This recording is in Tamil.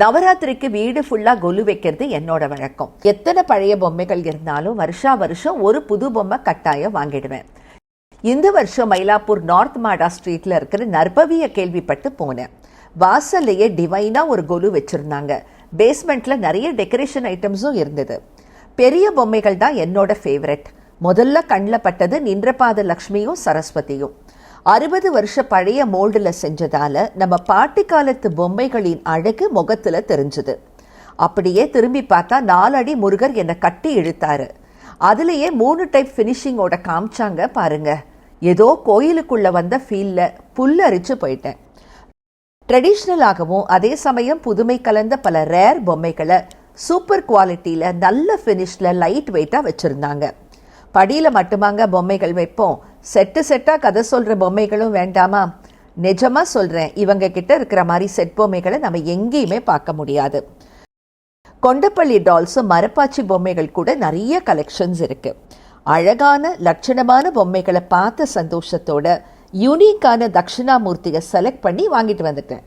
நவராத்திரிக்கு வீடு ஃபுல்லா கொலு வைக்கிறது என்னோட வழக்கம். எத்தனை பழைய பொம்மைகள் இருந்தாலும் வருஷா வருஷம் ஒரு புது பொம்மை கட்டாயம் வாங்கிடுவேன். இந்த வருஷம் மயிலாப்பூர் நார்த் மாடா ஸ்ட்ரீட்ல இருக்கிற நற்பவிய கேள்விப்பட்டு போனேன். வாசல்லையே டிவைனா ஒரு கொலு வச்சிருந்தாங்க. பேஸ்மெண்ட்ல நிறைய டெக்கரேஷன் ஐட்டம்ஸும் இருந்தது. பெரிய பொம்மைகள் தான் என்னோட ஃபேவரட் முதல்ல கண்ணில் பட்டது நின்றபாத லக்ஷ்மியும் சரஸ்வதியும். அறுபது வருஷ பழைய மோல்டில் செஞ்சதால நம்ம பாட்டி காலத்து பொம்மைகளின் அழகு முகத்தில் தெரிஞ்சுது. அப்படியே திரும்பி பார்த்தா நாலடி முருகர் என்னை கட்டி இழுத்தாரு. அதுலேயே மூணு டைப் ஃபினிஷிங்கோட காமிச்சாங்க பாருங்க. ஏதோ கோயிலுக்குள்ள வந்த ஃபீல்ல புல்லரிச்சு போயிட்டேன். ட்ரெடிஷ்னலாகவும் அதே சமயம் புதுமை கலந்த பல ரேர் பொம்மைகளை சூப்பர் குவாலிட்டியில் நல்ல ஃபினிஷில் லைட் வெயிட்டாக வச்சுருந்தாங்க. படியில் மட்டுமாங்க பொம்மைகள் வைப்போம். செட்டு செட்டாக கதை சொல்கிற பொம்மைகளும் வேண்டாமா? நிஜமாக சொல்கிறேன் இவங்க கிட்ட இருக்கிற மாதிரி செட் பொம்மைகளை நம்ம எங்கேயுமே பார்க்க முடியாது. கொண்டப்பள்ளி டால்ஸும் மரப்பாச்சி பொம்மைகள் கூட நிறைய கலெக்ஷன்ஸ் இருக்கு. அழகான லட்சணமான பொம்மைகளை பார்த்த சந்தோஷத்தோட யூனிக்கான தட்சிணாமூர்த்தியை செலக்ட் பண்ணி வாங்கிட்டு வந்துட்டேன்.